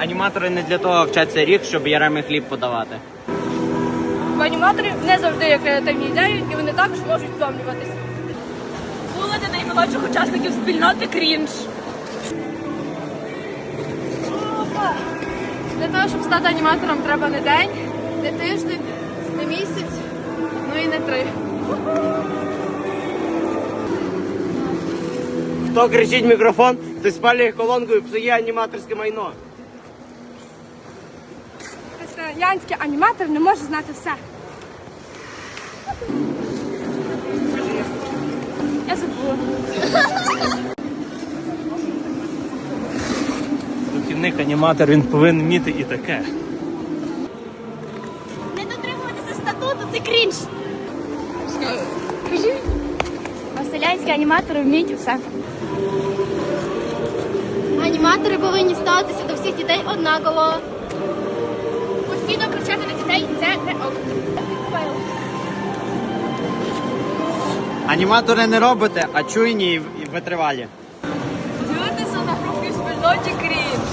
Аніматори не для того вчаться рік, щоб ярами хліб подавати. В аніматорів не завжди є креативні ідеї, і вони також можуть втомлюватися. Були для наймолодших учасників спільноти крінж. Для того, щоб стати аніматором, треба не день, не тиждень, не місяць, ну і не три. Хто кричить в мікрофон, той спалює колонку і псує аніматорське майно. Християнський аніматор не може знати все. Я забула. Духівник аніматор він повинен вміти і таке. Не дотримуватися статуту це крінж. Селянські аніматори вміють усе. Аніматори повинні ставитися до всіх дітей однаково. Аніматори не робите, а чуйні і витривалі. Дивитися на профі спільноті крінж.